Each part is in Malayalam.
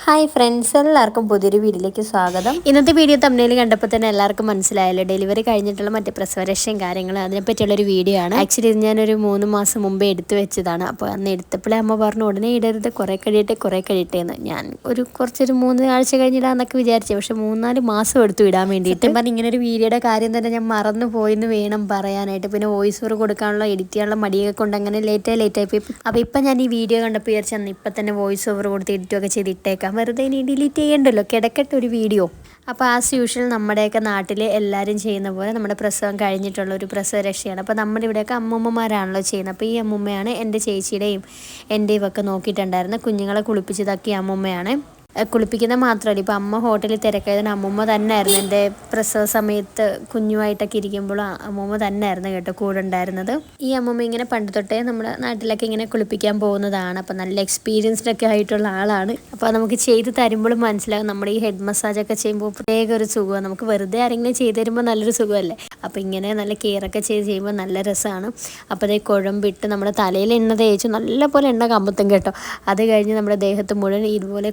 ഹായ് ഫ്രണ്ട്സ് എല്ലാവർക്കും പുതിയൊരു വീഡിയോയിലേക്ക് സ്വാഗതം. ഇന്നത്തെ വീഡിയോ തമ്മിൽ കണ്ടപ്പോൾ തന്നെ എല്ലാവർക്കും മനസ്സിലായല്ലോ. ഡെലിവറി കഴിഞ്ഞിട്ടുള്ള മറ്റേ പ്രസവരക്ഷയും കാര്യങ്ങളും അതിനെപ്പറ്റിയുള്ള ഒരു വീഡിയോ ആണ്. ആക്ച്വലി ഇത് ഞാനൊരു മൂന്ന് മാസം മുമ്പേ എടുത്തു വെച്ചതാണ്. അപ്പോൾ അന്ന് എടുത്തപ്പോഴേ അമ്മ പറഞ്ഞു ഉടനെ ഇടരുത് കുറേ കഴിയട്ടെ കുറേ കഴിയട്ടെ എന്ന്. ഞാൻ ഒരു കുറച്ചൊരു മൂന്ന് ആഴ്ച കഴിഞ്ഞിടാന്നൊക്കെ വിചാരിച്ചു. പക്ഷെ മൂന്നാൽ മാസം എടുത്തു ഇടാൻ വേണ്ടിയിട്ട്. പറഞ്ഞ് ഇങ്ങനെ ഒരു വീഡിയോയുടെ കാര്യം തന്നെ ഞാൻ മറന്നു പോയെന്ന് വേണം പറയാനായിട്ട്. പിന്നെ വോയിസ് ഓവർ കൊടുക്കാനുള്ള എഡിറ്റ് ചെയ്യാനുള്ള മടിയൊക്കെ കൊണ്ട് അങ്ങനെ ലേറ്റായി ലേറ്റായി പോയി. അപ്പോൾ ഇപ്പം ഞാൻ ഈ വീഡിയോ കണ്ടപ്പോൾ വിചാരിച്ചു അന്ന് ഇപ്പം തന്നെ വോയിസ് ഓവർ കൊടുത്ത് എഡിറ്റൊക്കെ ചെയ്ത് ഇട്ടേക്കാം വെറുതെ ഇനി ഡിലീറ്റ് ചെയ്യണ്ടല്ലോ. കിടക്കട്ടെ ഒരു വീഡിയോ അപ്പോൾ ആസ് യൂഷ്വൽ നമ്മുടെയൊക്കെ നാട്ടിൽ എല്ലാവരും ചെയ്യുന്ന പോലെ നമ്മുടെ പ്രസവം കഴിഞ്ഞിട്ടുള്ള ഒരു പ്രസവ രക്ഷയാണ്. അപ്പോൾ നമ്മുടെ ഇവിടെയൊക്കെ അമ്മൂമ്മമാരാണല്ലോ ചെയ്യുന്നത്. അപ്പോൾ ഈ അമ്മൂമ്മയാണ് എന്റെ ചേച്ചിയുടെയും എന്റെയും ഒക്കെ നോക്കിയിട്ടുണ്ടായിരുന്നത്. കുഞ്ഞുങ്ങളെ കുളിപ്പിച്ചതൊക്കെ അമ്മൂമ്മയാണ്. ഏഹ് കുളിപ്പിക്കുന്ന മാത്രമല്ല. ഇപ്പം അമ്മ ഹോട്ടലിൽ തിരക്കായതിന് അമ്മൂമ്മ തന്നെയായിരുന്നു എന്റെ പ്രസവ സമയത്ത് കുഞ്ഞുമായിട്ടൊക്കെ ഇരിക്കുമ്പോൾ അമ്മമ്മ തന്നെയായിരുന്നു കേട്ടോ കൂടെ ഉണ്ടായിരുന്നത്. ഈ അമ്മൂമ്മ ഇങ്ങനെ പണ്ട് തൊട്ടേ നമ്മുടെ നാട്ടിലൊക്കെ ഇങ്ങനെ കുളിപ്പിക്കാൻ പോകുന്നതാണ്. അപ്പം നല്ല എക്സ്പീരിയൻസ്ഡ് ഒക്കെ ആയിട്ടുള്ള ആളാണ്. അപ്പോൾ നമുക്ക് ചെയ്ത് തരുമ്പോഴും മനസ്സിലാകും നമ്മുടെ ഈ ഹെഡ് മസാജ് ഒക്കെ ചെയ്യുമ്പോൾ പ്രത്യേക ഒരു സുഖമാണ്. നമുക്ക് വെറുതെ ആരെങ്കിലും ചെയ്ത് തരുമ്പോൾ നല്ലൊരു സുഖമല്ലേ? അപ്പോൾ ഇങ്ങനെ നല്ല കെയറൊക്കെ ചെയ്ത് ചെയ്യുമ്പോൾ നല്ല രസമാണ്. അപ്പോൾ അതേ കുഴമ്പിട്ട് നമ്മുടെ തലയിൽ എണ്ണ തേച്ച് നല്ലപോലെ എണ്ണ കമ്പത്തും കേട്ടോ. അത് കഴിഞ്ഞ് നമ്മുടെ ദേഹത്ത് മുഴുവൻ ഇതുപോലെ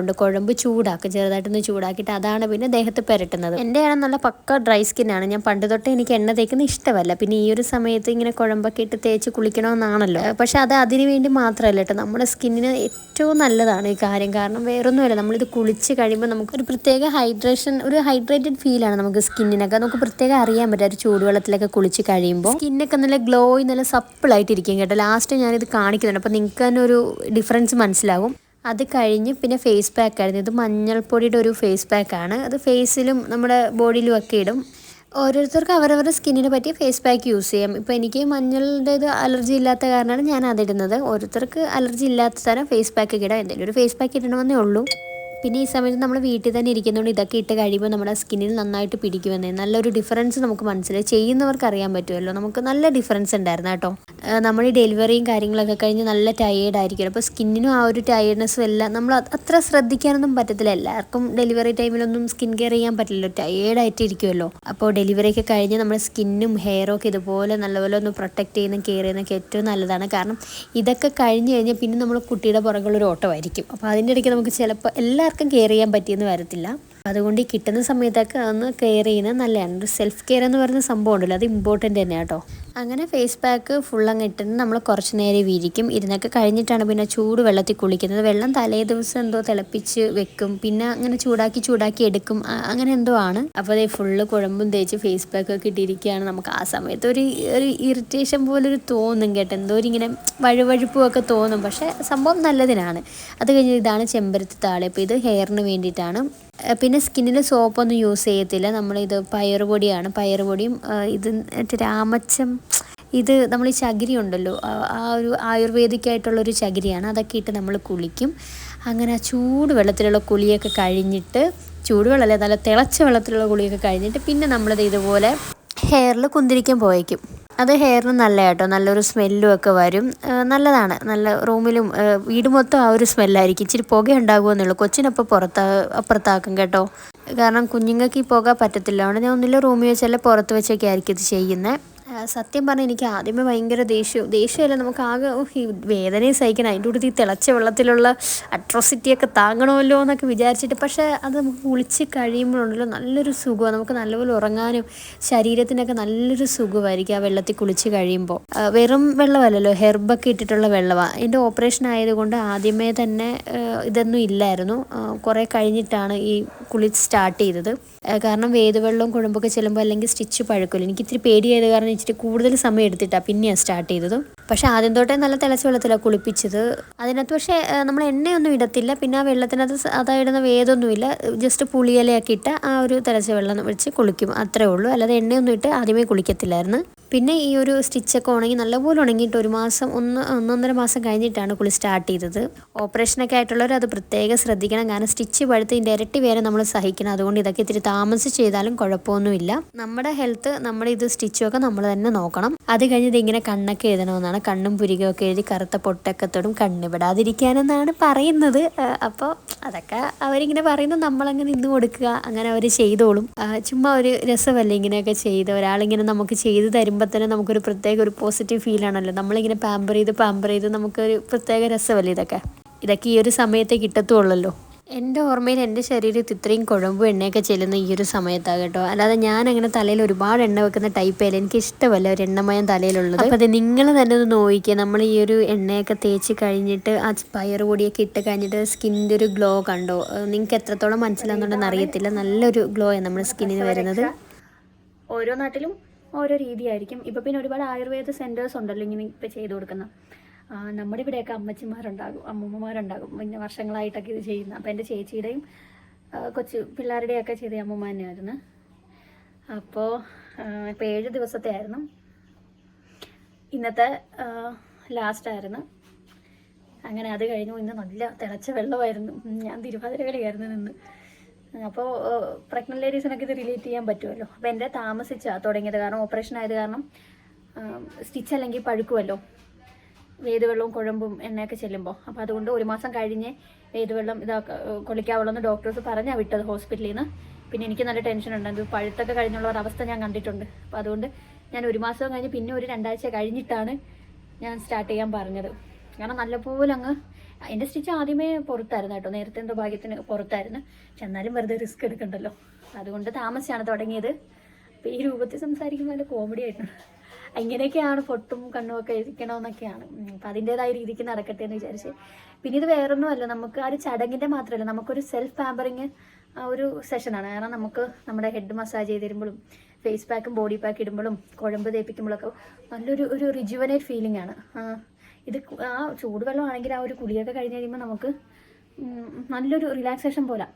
കുഴമ്പുണ്ട് കുഴമ്പ് ചൂടാക്കും ചെറുതായിട്ടൊന്ന് ചൂടാക്കിയിട്ട് അതാണ് പിന്നെ ദേഹത്ത് പുരട്ടുന്നത്. എന്റെ ആണ് നല്ല പക്ക ഡ്രൈ സ്കിന്നാണ്. ഞാൻ പണ്ട് തൊട്ടേ എനിക്ക് എണ്ണ തേക്കുന്ന ഇഷ്ടമല്ല. പിന്നെ ഈ ഒരു സമയത്ത് ഇങ്ങനെ കുഴമ്പൊക്കെ ഇട്ട് തേച്ച് കുളിക്കണമെന്നാണല്ലോ. പക്ഷെ അത് അതിന് വേണ്ടി മാത്രമല്ല കേട്ടോ നമ്മുടെ സ്കിന്നിന് ഏറ്റവും നല്ലതാണ് ഈ കാര്യം. കാരണം വേറൊന്നുമല്ല നമ്മളിത് കുളിച്ച് കഴിയുമ്പോൾ നമുക്ക് ഒരു പ്രത്യേക ഹൈഡ്രേഷൻ ഒരു ഹൈഡ്രേറ്റഡ് ഫീലാണ് നമുക്ക് സ്കിന്നിനൊക്കെ. നമുക്ക് പ്രത്യേകം അറിയാൻ പറ്റും ഒരു ചൂടുവെള്ളത്തിലൊക്കെ കുളിച്ച് കഴിയുമ്പോൾ സ്കിന്നൊക്കെ നല്ല ഗ്ലോയി നല്ല സപ്പിളായിട്ടിരിക്കും കേട്ടോ. ലാസ്റ്റ് ഞാനിത് കാണിക്കുന്നുണ്ട്. അപ്പോൾ നിങ്ങൾക്ക് തന്നെ ഒരു ഡിഫറൻസ് മനസ്സിലാവും. അത് കഴിഞ്ഞ് പിന്നെ ഫേസ് പാക്ക് ആയിരുന്നു. ഇത് മഞ്ഞൾപ്പൊടിയുടെ ഒരു ഫേസ് പാക്കാണ് അത് ഫേസിലും നമ്മുടെ ബോഡിയിലും ഒക്കെ ഇടും. ഓരോരുത്തർക്കും അവരവരുടെ സ്കിന്നിനെ പറ്റിയ ഫേസ് പാക്ക് യൂസ് ചെയ്യാം. ഇപ്പോൾ എനിക്ക് മഞ്ഞളുടേത് അലർജി ഇല്ലാത്ത കാരണമാണ് ഞാൻ അതിടുന്നത് ഓരോരുത്തർക്ക് അലർജി ഇല്ലാത്ത തരം ഫേസ് പാക്ക് ഇടാം. എന്തെങ്കിലും ഒരു ഫേസ് പാക്ക് ഇടണമെന്നേ ഉള്ളൂ. പിന്നെ ഈ സമയത്ത് നമ്മൾ വീട്ടിൽ തന്നെ ഇരിക്കുന്നതുകൊണ്ട് ഇതൊക്കെ ഇട്ട് കഴിയുമ്പോൾ നമ്മുടെ സ്കിന്നിൽ നന്നായിട്ട് പിടിക്കുമെന്നേ. നല്ലൊരു ഡിഫറൻസ് നമുക്ക് മനസ്സിലായി. ചെയ്യുന്നവർക്ക് അറിയാൻ പറ്റുമല്ലോ. നമുക്ക് നല്ല ഡിഫറൻസ് ഉണ്ടായിരുന്നു കേട്ടോ. നമ്മൾ ഈ ഡെലിവറിയും കാര്യങ്ങളൊക്കെ കഴിഞ്ഞ് നല്ല ടയേർഡ് ആയിരിക്കും അപ്പോൾ സ്കിന്നിനും ആ ഒരു ടയേർഡ്നെസ്സും എല്ലാം നമ്മൾ അത് അത്ര ശ്രദ്ധിക്കാനൊന്നും പറ്റത്തില്ല. എല്ലാവർക്കും ഡെലിവറി ടൈമിലൊന്നും സ്കിൻ കെയർ ചെയ്യാൻ പറ്റില്ലല്ലോ. ടയേർഡായിട്ട് ഇരിക്കുമല്ലോ അപ്പോൾ ഡെലിവറി ഒക്കെ കഴിഞ്ഞ് നമ്മുടെ സ്കിന്നും ഹെയറും ഒക്കെ ഇതുപോലെ നല്ലപോലെ ഒന്ന് പ്രൊട്ടക്റ്റ് ചെയ്യുന്ന കെയർ ചെയ്യുന്നതൊക്കെ ഏറ്റവും നല്ലതാണ്. കാരണം ഇതൊക്കെ കഴിഞ്ഞ് കഴിഞ്ഞാൽ പിന്നെ നമ്മൾ കുട്ടിയുടെ പുറകുള്ളൊരു ഓട്ടമായിരിക്കും. അപ്പോൾ അതിന്റെ ഇടയ്ക്ക് നമുക്ക് ചിലപ്പോൾ എല്ലാവർക്കും കെയർ ചെയ്യാൻ പറ്റിയെന്ന് വരത്തില്ല. അതുകൊണ്ട് ഈ കിട്ടുന്ന സമയത്തൊക്കെ ഒന്ന് കെയർ ചെയ്യുന്നത് നല്ലതാണ്. ഒരു സെൽഫ് കെയർ എന്ന് പറയുന്ന സംഭവം ഉണ്ടല്ലോ. അത് ഇമ്പോർട്ടന്റ് തന്നെയാണ് കേട്ടോ. അങ്ങനെ ഫേസ് പാക്ക് ഫുൾ അങ്ങ് ഇട്ടിട്ട് നമ്മൾ കുറച്ച് നേരം വിരിക്കും ഇരുന്നൊക്കെ കഴിഞ്ഞിട്ടാണ് പിന്നെ ചൂട് വെള്ളത്തിൽ കുളിക്കുന്നത്. വെള്ളം തലേ ദിവസം എന്തോ തിളപ്പിച്ച് വെക്കും. പിന്നെ അങ്ങനെ ചൂടാക്കി ചൂടാക്കി എടുക്കും. അങ്ങനെ എന്തോ ആണ്. അപ്പോൾ അതേ ഫുള്ള് കുഴമ്പും തേച്ച് ഫേസ് പാക്ക് ഒക്കെ ഇട്ടിരിക്കുകയാണ് നമുക്ക് ആ സമയത്ത്. ഒരു ഒരു ഇറിറ്റേഷൻ ഒരു തോന്നും കേട്ടോ. എന്തോ ഒരു ഇങ്ങനെ വഴുവഴുപ്പും ഒക്കെ തോന്നും. പക്ഷേ സംഭവം നല്ലതിനാണ്. അത് കഴിഞ്ഞ് ഇതാണ് ചെമ്പരത്തി താളി. അപ്പോൾ ഇത് ഹെയറിന് വേണ്ടിയിട്ടാണ്. പിന്നെ സ്കിന്നിൽ സോപ്പൊന്നും യൂസ് ചെയ്യത്തില്ല. നമ്മളിത് പയറുപൊടിയാണ്. പയറുപൊടിയും ഇത് രാമച്ചം ഇത് നമ്മൾ ഈ ചകിരി ഉണ്ടല്ലോ ആ- ഒരു ആയുർവേദിക്കായിട്ടുള്ളൊരു ചകിരിയാണ്. അതൊക്കെ ഇട്ട് നമ്മൾ കുളിക്കും. അങ്ങനെ ആ ചൂട് വെള്ളത്തിലുള്ള കുളിയൊക്കെ കഴിഞ്ഞിട്ട് ചൂടുവെള്ളമല്ലേ നല്ല തിളച്ച വെള്ളത്തിലുള്ള കുളിയൊക്കെ കഴിഞ്ഞിട്ട് പിന്നെ നമ്മളിത് ഇതുപോലെ ഹെയറിൽ കുന്തിരിക്കാൻ പോയേക്കും. അത് ഹെയറിന് നല്ല കേട്ടോ നല്ലൊരു സ്മെല്ലും ഒക്കെ വരും. നല്ലതാണ്. നല്ല റൂമിലും വീട് മൊത്തം ആ ഒരു സ്മെല്ലായിരിക്കും. ഇച്ചിരി പുക ഉണ്ടാകുമെന്നുള്ളൂ കൊച്ചിനപ്പോൾ പുറത്താ അപ്പുറത്താക്കും കേട്ടോ. കാരണം കുഞ്ഞുങ്ങൾക്ക് ഈ പുക പറ്റത്തില്ല. അതുകൊണ്ട് ഞാൻ ഒന്നില്ല റൂമിൽ വെച്ചല്ല പുറത്ത് വെച്ചൊക്കെ ആയിരിക്കും ഇത് ചെയ്യുന്നത്. സത്യം പറഞ്ഞാൽ എനിക്ക് ആദ്യമേ ഭയങ്കര ദേഷ്യവും ദേഷ്യമല്ല നമുക്ക് ആകെ ഈ വേദനയും സഹിക്കണം അതിന്റെ കൂടെ ഈ തിളച്ച വെള്ളത്തിലുള്ള അട്രോസിറ്റിയൊക്കെ താങ്ങണമല്ലോ എന്നൊക്കെ വിചാരിച്ചിട്ട്. പക്ഷേ അത് നമുക്ക് കുളിച്ച് കഴിയുമ്പോഴുണ്ടല്ലോ നല്ലൊരു സുഖമാണ്. നമുക്ക് നല്ലപോലെ ഉറങ്ങാനും ശരീരത്തിനൊക്കെ നല്ലൊരു സുഖമായിരിക്കും ആ വെള്ളത്തിൽ കുളിച്ച് കഴിയുമ്പോൾ. വെറും വെള്ളമല്ലല്ലോ ഹെർബൊക്കെ ഇട്ടിട്ടുള്ള വെള്ളമാണ് എന്റെ ഓപ്പറേഷൻ ആയതുകൊണ്ട് ആദ്യമേ തന്നെ ഇതൊന്നും ഇല്ലായിരുന്നു. കുറേ കഴിഞ്ഞിട്ടാണ് ഈ കുളി സ്റ്റാർട്ട് ചെയ്തത്. കാരണം വേദവെള്ളവും കുഴമ്പൊക്കെ ചെല്ലുമ്പോൾ അല്ലെങ്കിൽ സ്റ്റിച്ച് പഴുക്കില്ല എനിക്ക് ഇത്തിരി പേടിയായത് കാരണം ഇച്ചിരി കൂടുതൽ സമയം എടുത്തിട്ടാണ് പിന്നെയാണ് സ്റ്റാർട്ട് ചെയ്തത്. പക്ഷേ ആദ്യം തൊട്ടേ നല്ല തിളച്ച വെള്ളത്തിലാണ് കുളിപ്പിച്ചത്. അതിനകത്ത് പക്ഷേ നമ്മൾ എണ്ണയൊന്നും ഇടത്തില്ല. പിന്നെ ആ വെള്ളത്തിനകത്ത് അതായിടുന്ന വേദമൊന്നുമില്ല ജസ്റ്റ് പുളിയിലയൊക്കെ ഇട്ട് ആ ഒരു തിളച്ച വെള്ളം വെച്ച് കുളിക്കും. അത്രേ ഉള്ളൂ. അല്ലാതെ എണ്ണയൊന്നും ഇട്ട് ആദ്യമേ കുളിക്കത്തില്ലായിരുന്നു. പിന്നെ ഈ ഒരു സ്റ്റിച്ചൊക്കെ ഉണങ്ങി നല്ലപോലെ ഉണങ്ങിയിട്ട് ഒരു മാസം ഒന്ന് ഒന്നൊന്നര മാസം കഴിഞ്ഞിട്ടാണ് കുളി സ്റ്റാർട്ട് ചെയ്തത്. ഓപ്പറേഷനൊക്കെ ആയിട്ടുള്ളവർ അത് പ്രത്യേകം ശ്രദ്ധിക്കണം. കാരണം സ്റ്റിച്ച് പഴുത്ത് ഇതിന്റെ ഇരട്ടി വേറെ നമ്മൾ സഹിക്കണം. അതുകൊണ്ട് ഇതൊക്കെ ഇത്തിരി താമസിച്ച് ചെയ്താലും കുഴപ്പമൊന്നുമില്ല. നമ്മുടെ ഹെൽത്ത് നമ്മുടെ ഇത് സ്റ്റിച്ചും ഒക്കെ നമ്മൾ തന്നെ നോക്കണം. അത് കഴിഞ്ഞത് ഇങ്ങനെ കണ്ണൊക്കെ എഴുതണമെന്നാണ് കണ്ണും പുരികമൊക്കെ എഴുതി കറുത്ത പൊട്ടൊക്കെ തൊടും കണ്ണിവിടാതിരിക്കാനെന്നാണ് പറയുന്നത്. അപ്പോൾ അതൊക്കെ അവരിങ്ങനെ പറയുന്നത് നമ്മളങ്ങ് നിന്ന് കൊടുക്കുക അങ്ങനെ അവർ ചെയ്തോളും. ചുമ്മാ ഒരു രസമല്ലേ ഇങ്ങനെയൊക്കെ ചെയ്ത്. ഒരാളിങ്ങനെ നമുക്ക് ചെയ്ത് തരുമ്പോൾ തന്നെ നമുക്കൊരു പ്രത്യേക ഒരു പോസിറ്റീവ് ഫീലാണല്ലോ നമ്മളിങ്ങനെ പാമ്പർ ചെയ്ത് പാമ്പർ ചെയ്ത് നമുക്കൊരു പ്രത്യേക രസമല്ലേ ഇതൊക്കെ? ഇതൊക്കെ ഈ ഒരു സമയത്തെ കിട്ടത്തുള്ളല്ലോ. എന്റെ ഓർമ്മയിൽ എന്റെ ശരീരത്തിൽ ഇത്രയും കുഴമ്പും എണ്ണയൊക്കെ ചെല്ലുന്ന ഈ ഒരു സമയത്താണ് കേട്ടോ. അല്ലാതെ ഞാൻ അങ്ങനെ തലയിൽ ഒരുപാട് എണ്ണ വെക്കുന്ന ടൈപ്പ് അല്ല. എനിക്ക് ഇഷ്ടമല്ല ഒരു എണ്ണമയം തലയിലുള്ളത്. അപ്പോൾ അത് നിങ്ങൾ തന്നെ ഒന്ന് നോക്കിക്കുക നമ്മൾ ഈ ഒരു എണ്ണയൊക്കെ തേച്ച് കഴിഞ്ഞിട്ട് ആ പയർ പൊടിയൊക്കെ ഇട്ട് കഴിഞ്ഞിട്ട് സ്കിന്നിന്റെ ഒരു ഗ്ലോ കണ്ടോ? നിങ്ങൾക്ക് എത്രത്തോളം മനസ്സിലാകുന്നുണ്ടെന്ന് അറിയത്തില്ല. നല്ലൊരു ഗ്ലോ ആണ് നമ്മുടെ സ്കിന്നിന് വരുന്നത്. ഓരോ നാട്ടിലും ഓരോ രീതിയായിരിക്കും. ഇപ്പോൾ പിന്നെ ഒരുപാട് ആയുർവേദ സെന്റേഴ്സ് ഉണ്ടല്ലോ ഇങ്ങനെ ഇപ്പോൾ ചെയ്തു കൊടുക്കുന്ന ആ, നമ്മുടെ ഇവിടെയൊക്കെ അമ്മച്ചിമാരുണ്ടാകും അമ്മൂമ്മമാരുണ്ടാകും. പിന്നെ വർഷങ്ങളായിട്ടൊക്കെ ഇത് ചെയ്യുന്ന. അപ്പോൾ എന്റെ ചേച്ചിയുടെയും കൊച്ചു പിള്ളേരുടെയൊക്കെ ചെയ്ത അമ്മൂമ്മ തന്നെയായിരുന്നു അപ്പോൾ ഇപ്പോൾ ഏഴ് ദിവസത്തെ ആയിരുന്നു. ഇന്നത്തെ ലാസ്റ്റ് ആയിരുന്നു. അങ്ങനെ അത് കഴിഞ്ഞു. ഇന്ന് നല്ല തിളച്ച വെള്ളമായിരുന്നു. ഞാൻ തിരുവാതിര കളിയായിരുന്നു നിന്ന് അപ്പോൾ പ്രഗ്നന്റ് ലേഡീസിനൊക്കെ ഇത് റിലേറ്റ് ചെയ്യാൻ പറ്റുമല്ലോ. അപ്പോൾ എന്റെ താമസിച്ചാണ് തുടങ്ങിയത്. കാരണം ഓപ്പറേഷൻ ആയത് കാരണം സ്റ്റിച്ച് അല്ലെങ്കിൽ പഴുക്കുമല്ലോ. വേദവെള്ളവും കുഴമ്പും എണ്ണയൊക്കെ ചെല്ലുമ്പോൾ അപ്പോൾ അതുകൊണ്ട് ഒരു മാസം കഴിഞ്ഞ് വേദവെള്ളം ഇതാ കൊള്ളിക്കാവുള്ളൂ എന്ന് ഡോക്ടേഴ്സ് പറഞ്ഞാൽ വിട്ടത് ഹോസ്പിറ്റലിൽ നിന്ന് പിന്നെ എനിക്ക് നല്ല ടെൻഷൻ ഉണ്ട്. അത് പഴുത്തൊക്കെ കഴിഞ്ഞുള്ള ഒരു അവസ്ഥ ഞാൻ കണ്ടിട്ടുണ്ട്. അപ്പോൾ അതുകൊണ്ട് ഞാൻ ഒരു മാസം കഴിഞ്ഞ് പിന്നെ ഒരു രണ്ടാഴ്ച കഴിഞ്ഞിട്ടാണ് ഞാൻ സ്റ്റാർട്ട് ചെയ്യാൻ പറഞ്ഞത്. കാരണം നല്ലപോലെ അങ്ങ് എന്റെ സ്റ്റിച്ച് ആദ്യമേ പുറത്തായിരുന്നു കേട്ടോ. നേരത്തെ എന്തോ ഭാഗ്യത്തിന് പുറത്തായിരുന്നു. എന്നാലും വെറുതെ റിസ്ക് എടുക്കണ്ടല്ലോ. അതുകൊണ്ട് താമസിച്ചാണ് തുടങ്ങിയത്. അപ്പോൾ ഈ രൂപത്തിൽ സംസാരിക്കുമ്പോൾ നല്ല കോമഡി ആയിട്ടുണ്ട്. ഇങ്ങനെയൊക്കെയാണ് പൊട്ടും കണ്ണും ഒക്കെ ഇരിക്കണമെന്നൊക്കെയാണ് അപ്പം അതിന്റെതായ രീതിക്ക് നടക്കട്ടെ എന്ന് വിചാരിച്ച്. പിന്നെ ഇത് വേറൊന്നുമല്ല നമുക്ക് ആ ഒരു ചടങ്ങിന്റെ മാത്രമല്ല നമുക്കൊരു സെൽഫ് പാമ്പറിങ് ഒരു സെഷനാണ് കാരണം നമുക്ക് നമ്മുടെ ഹെഡ് മസാജ് ചെയ്ത് തരുമ്പോഴും ഫേസ് പാക്കും ബോഡി പാക്ക് ഇടുമ്പോഴും കുഴമ്പ് തേപ്പിക്കുമ്പോഴൊക്കെ നല്ലൊരു ഒരു റിജുവനേറ്റ് ഫീലിംഗ് ആണ്. ഇത് ആ ചൂടുവെള്ളമാണെങ്കിൽ ആ ഒരു കുളിയൊക്കെ കഴിഞ്ഞ് കഴിയുമ്പോൾ നമുക്ക് നല്ലൊരു റിലാക്സേഷൻ പോലെ.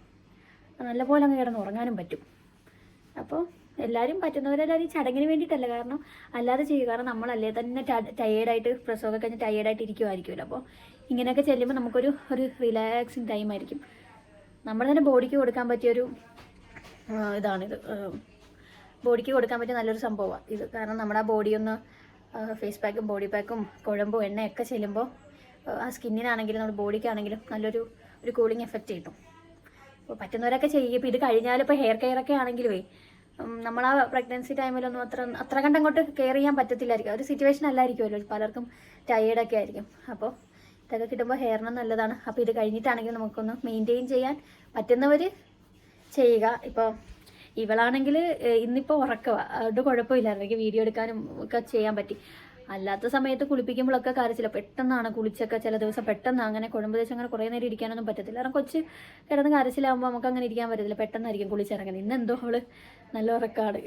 നല്ലപോലെ അങ്ങ് കിടന്ന് ഉറങ്ങാനും പറ്റും. അപ്പോൾ എല്ലാവരും പറ്റുന്നവരെല്ലാവരും ഈ ചടങ്ങിന് വേണ്ടിയിട്ടല്ല കാരണം? അല്ലാതെ ചെയ്യുക. കാരണം നമ്മളല്ലേ തന്നെ ടയേർഡായിട്ട് പ്രസവമൊക്കെ കഴിഞ്ഞ് ടയേർഡായിട്ട് ഇരിക്കുമായിരിക്കുമല്ലോ അപ്പോൾ ഇങ്ങനെയൊക്കെ ചെല്ലുമ്പോൾ നമുക്കൊരു ഒരു റിലാക്സിങ് ടൈം ആയിരിക്കും. നമ്മൾ തന്നെ ബോഡിക്ക് കൊടുക്കാൻ പറ്റിയൊരു ഇതാണിത്. ബോഡിക്ക് കൊടുക്കാൻ പറ്റിയ നല്ലൊരു സംഭവമാണ് ഇത്. കാരണം നമ്മുടെ ആ ബോഡി ഒന്ന് ഫേസ് പാക്കും ബോഡി പാക്കും കുഴമ്പും എണ്ണയൊക്കെ ചെല്ലുമ്പോൾ ആ സ്കിന്നിനാണെങ്കിലും നമ്മുടെ ബോഡിക്കാണെങ്കിലും നല്ലൊരു ഒരു കൂളിംഗ് എഫക്റ്റ് കിട്ടും. അപ്പോൾ പറ്റുന്നവരൊക്കെ ചെയ്യും. ഇപ്പോൾ ഇത് കഴിഞ്ഞാൽ ഇപ്പോൾ ഹെയർ കെയർ ഒക്കെ ആണെങ്കിലുമേ നമ്മൾ ആ പ്രഗ്നൻസി ടൈമിലൊന്നും അത്ര അത്ര കണ്ട് അങ്ങോട്ട് കെയർ ചെയ്യാൻ പറ്റത്തില്ലായിരിക്കും. ഒരു സിറ്റുവേഷൻ അല്ലായിരിക്കുമല്ലോ പലർക്കും ടയേർഡൊക്കെ ആയിരിക്കും. അപ്പോൾ ഇതൊക്കെ കിട്ടുമ്പോൾ ഹെയറിന് നല്ലതാണ്. അപ്പോൾ ഇത് കഴിഞ്ഞിട്ടാണെങ്കിൽ നമുക്കൊന്ന് മെയിന്റെയിൻ ചെയ്യാൻ പറ്റുന്നവർ ചെയ്യുക. ഇപ്പോൾ ഇവളാണെങ്കിൽ ഇന്നിപ്പോൾ ഉറക്കുക അതുകൊണ്ട് കുഴപ്പമില്ലായിരുന്നു. എനിക്ക് വീഡിയോ എടുക്കാനും ഒക്കെ ചെയ്യാൻ പറ്റി. അല്ലാത്ത സമയത്ത് കുളിപ്പിക്കുമ്പോഴൊക്കെ കരച്ചില്ല പെട്ടെന്നാണ് കുളിച്ചൊക്കെ ചില ദിവസം പെട്ടെന്ന് അങ്ങനെ കുഴമ്പ് ദേശം അങ്ങനെ കുറേ നേരം ഇരിക്കാനൊന്നും പറ്റത്തില്ല. കാരണം കൊച്ച് കിടന്ന് കരച്ചിലാകുമ്പോൾ നമുക്ക് അങ്ങനെ ഇരിക്കാൻ പറ്റത്തില്ല. പെട്ടെന്നായിരിക്കും കുളിച്ചിറങ്ങുന്നത്. ഇന്ന് എന്തോ അവൾ നല്ല ഉറക്കാട്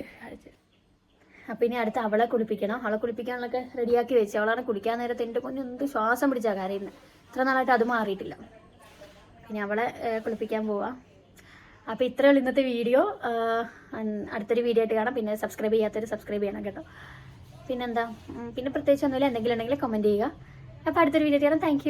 അപ്പം ഇനി അടുത്ത് അവളെ കുളിപ്പിക്കണം. അവളെ കുളിപ്പിക്കാനൊക്കെ റെഡിയാക്കി വെച്ച്. അവളാണ് കുളിക്കാൻ നേരത്തെ എന്റെ കുഞ്ഞ് എന്ത് ശ്വാസം പിടിച്ചാൽ കരയുന്നത് ഇത്ര നാളായിട്ട് അത് മാറിയിട്ടില്ല. പിന്നെ അവളെ കുളിപ്പിക്കാൻ പോവാം. അപ്പോൾ ഇത്രയുള്ള ഇന്നത്തെ വീഡിയോ. അടുത്തൊരു വീഡിയോ ആയിട്ട് കാണാം. പിന്നെ സബ്സ്ക്രൈബ് ചെയ്യാത്തവർ സബ്സ്ക്രൈബ് ചെയ്യണം കേട്ടോ. പിന്നെന്താ? പിന്നെ പ്രത്യേകിച്ച് ഒന്നുമില്ല. എന്തെങ്കിലും ഉണ്ടെങ്കിൽ കമന്റ് ചെയ്യുക. അപ്പോൾ അടുത്തൊരു വീഡിയോ ചെയ്യണം താങ്ക്